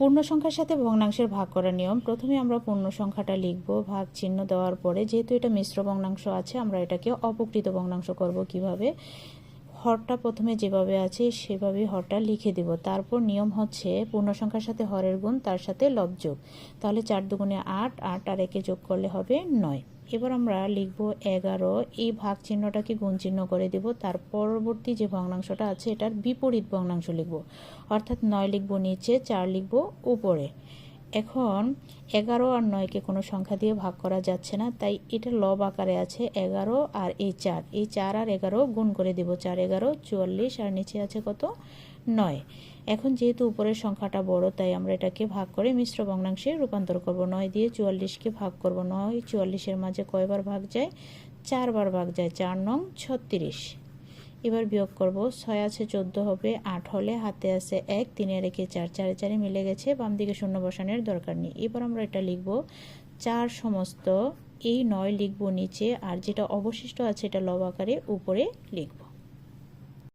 পূর্ণ সংখ্যার সাথে ভগ্নাংশের ভাগ করার নিয়ম। প্রথমে আমরা পূর্ণ সংখ্যাটা লিখব, ভাগ চিহ্ন দেওয়ার পরে যেহেতু এটা মিশ্র ভগ্নাংশ আছে, আমরা এটাকে অপকৃত ভগ্নাংশ করব কীভাবে? হরটা প্রথমে যেভাবে আছে সেভাবেই হরটা লিখে দিব। তারপর নিয়ম হচ্ছে পূর্ণ সংখ্যার সাথে হরের গুণ, তার সাথে লব যোগ। তাহলে চার দুগুণে আট আট আর একে যোগ করলে হবে নয়। এবার আমরা লিখব এগারো, এই ভাগ চিহ্নটাকে গুণ চিহ্ন করে দেব? তার পরবর্তী যে ভগ্নাংশটা আছে, এটার বিপরীত ভগ্নাংশ লিখব। অর্থাৎ নয় লিখব নিচে, চার লিখব উপরে। এখন এগারো আর নয়কে কোনো সংখ্যা দিয়ে ভাগ করা যাচ্ছে না, তাই এটা লব আকারে আছে এগারো আর এই চার। এই চার আর এগারো গুণ করে দিব চার, এগারো, চুয়াল্লিশ, আর নিচে আছে কত? নয়। এখন যেহেতু উপরের সংখ্যাটা বড়, তাই আমরা এটাকে ভাগ করে মিশ্র ভগ্নাংশে রূপান্তর করব। নয় দিয়ে চুয়াল্লিশকে ভাগ করব। নয়, চুয়াল্লিশের মাঝে কয়বার ভাগ যায়? চারবার ভাগ যায়, চার নং ছত্রিশ। এবার বিয়োগ করব। ছয় আছে, চোদ্দ হবে, আট হলে, হাতে আছে এক, তিনে রেখে চার, চারে চারে মিলে গেছে, বাম দিকে শূন্য বসানোর দরকার নেই। এবার আমরা এটা লিখব। চার সমস্ত, এই নয় লিখব নিচে, আর যেটা অবশিষ্ট আছে এটা লব আকারে উপরে লিখব।